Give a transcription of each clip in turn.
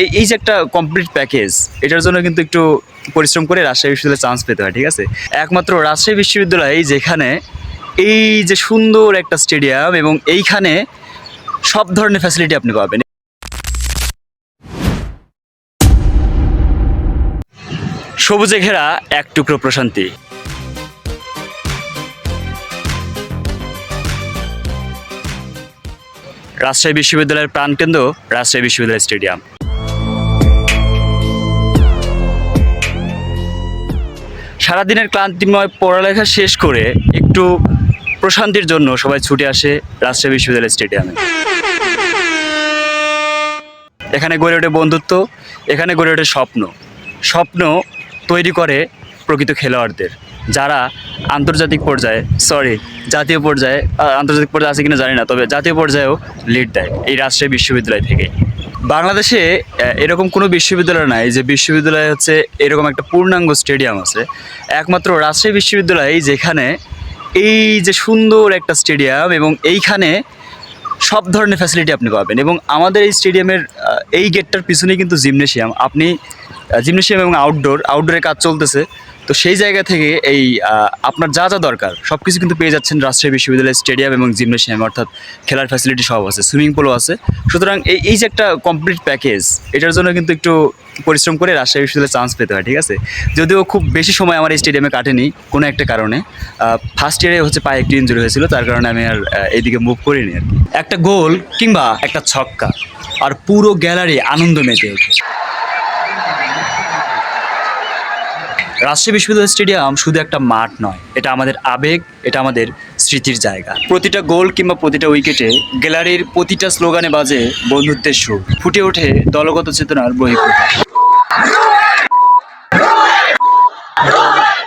এই এই যে একটা কমপ্লিট প্যাকেজ এটার জন্য কিন্তু একটু পরিশ্রম করে রাজশাহী বিশ্ববিদ্যালয়ে চান্স পেতে হয়, ঠিক আছে? একমাত্র রাজশাহী বিশ্ববিদ্যালয় যেখানে এই যে সুন্দর একটা স্টেডিয়াম এবং এইখানে সব ধরনের ফ্যাসিলিটি আপনি পাবেন। সবুজে ঘেরা এক টুকরো প্রশান্তি। রাজশাহী বিশ্ববিদ্যালয়ের প্রাণকেন্দ্র রাজশাহী বিশ্ববিদ্যালয় স্টেডিয়াম। সারাদিনের ক্লান্তিময় পড়ালেখা শেষ করে একটু প্রশান্তির জন্য সবাই ছুটে আসে রাজশাহী বিশ্ববিদ্যালয় স্টেডিয়ামে। এখানে গড়ে ওঠে বন্ধুত্ব, এখানে গড়ে ওঠে স্বপ্ন। স্বপ্ন তৈরি করে প্রকৃত খেলোয়াড়দের, যারা আন্তর্জাতিক পর্যায়ে সরি জাতীয় পর্যায়ে আন্তর্জাতিক পর্যায়ে আছে কিনা জানি না, তবে জাতীয় পর্যায়েও লিড দেয় এই রাজশাহী বিশ্ববিদ্যালয় থেকে। বাংলাদেশে এরকম কোনো বিশ্ববিদ্যালয় নাই যে বিশ্ববিদ্যালয় হচ্ছে এরকম একটা পূর্ণাঙ্গ স্টেডিয়াম আছে। একমাত্র রাজশাহী বিশ্ববিদ্যালয় যেখানে এই যে সুন্দর একটা স্টেডিয়াম এবং এইখানে সব ধরনের ফ্যাসিলিটি আপনি পাবেন এবং আমাদের এই স্টেডিয়ামের এই গেটটার পিছনেই কিন্তু জিমনেশিয়াম আপনি জিমনেশিয়াম এবং আউটডোর আউটডোরে কাজ চলতেছে। তো সেই জায়গা থেকে এই আপনার যা যা দরকার সব কিছু কিন্তু পেয়ে যাচ্ছেন রাজশাহী বিশ্ববিদ্যালয়ের স্টেডিয়াম এবং জিমনেশিয়াম অর্থাৎ খেলার ফ্যাসিলিটি সব আছে সুইমিং পুলও আছে। সুতরাং এই এই যে একটা কমপ্লিট প্যাকেজ এটার জন্য কিন্তু একটু পরিশ্রম করে রাজশাহী বিশ্ববিদ্যালয়ে চান্স পেতে হয়, ঠিক আছে? যদিও খুব বেশি সময় আমার এই স্টেডিয়ামে কাটেনি কোনো একটা কারণে। ফার্স্ট ইয়ারে হচ্ছে পায়ে একটু ইঞ্জুরি হয়েছিল, তার কারণে আমি আর এইদিকে মুভ করিনি আর কি। একটা গোল কিংবা একটা ছক্কা, আর পুরো গ্যালারি আনন্দ মেতে ওঠে। রাজশাহী বিশ্ববিদ্যালয় স্টেডিয়াম শুধু একটা মাঠ নয়, এটা আমাদের আবেগ, এটা আমাদের স্মৃতির জায়গা। প্রতিটা গোল কিংবা প্রতিটা উইকেটে গ্যালারির প্রতিটা স্লোগানে বাজে বন্ধুত্বের সুর। ফুটে ওঠে দলগত চেতনার বহিঃপ্রকাশ।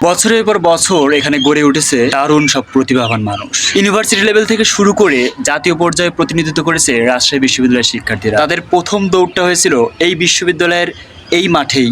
বছরের পর বছর এখানে গড়ে উঠেছে দারুণ সব প্রতিভাবান মানুষ। ইউনিভার্সিটি লেভেল থেকে শুরু করে জাতীয় পর্যায়ে প্রতিনিধিত্ব করেছে রাজশাহী বিশ্ববিদ্যালয়ের শিক্ষার্থীরা। তাদের প্রথম দৌড়টা হয়েছিল এই বিশ্ববিদ্যালয়ের এই মাঠেই।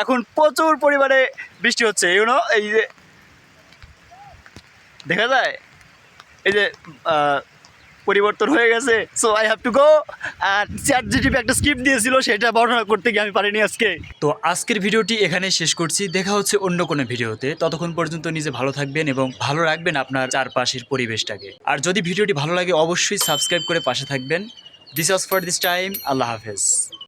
এখন প্রচুর পরিমাণে বৃষ্টি হচ্ছে ইউনো এই যে দেখা যায়? এই যে পরিবর্তন হয়ে গেছে so I have to go R chat জিটিপি একটা স্ক্রিপ্ট দিয়েছিল, সেটা বর্ণনা করতে গিয়ে আমি পারিনি আজকে। তো আজকের ভিডিওটি এখানে শেষ করছি, দেখা হচ্ছে অন্য কোনো ভিডিওতে। ততক্ষণ পর্যন্ত নিজে ভালো থাকবেন এবং ভালো রাখবেন আপনার চারপাশের পরিবেশটাকে। আর যদি ভিডিওটি ভালো লাগে, অবশ্যই সাবস্ক্রাইব করে পাশে থাকবেন। This was for this time আল্লাহ হাফেজ।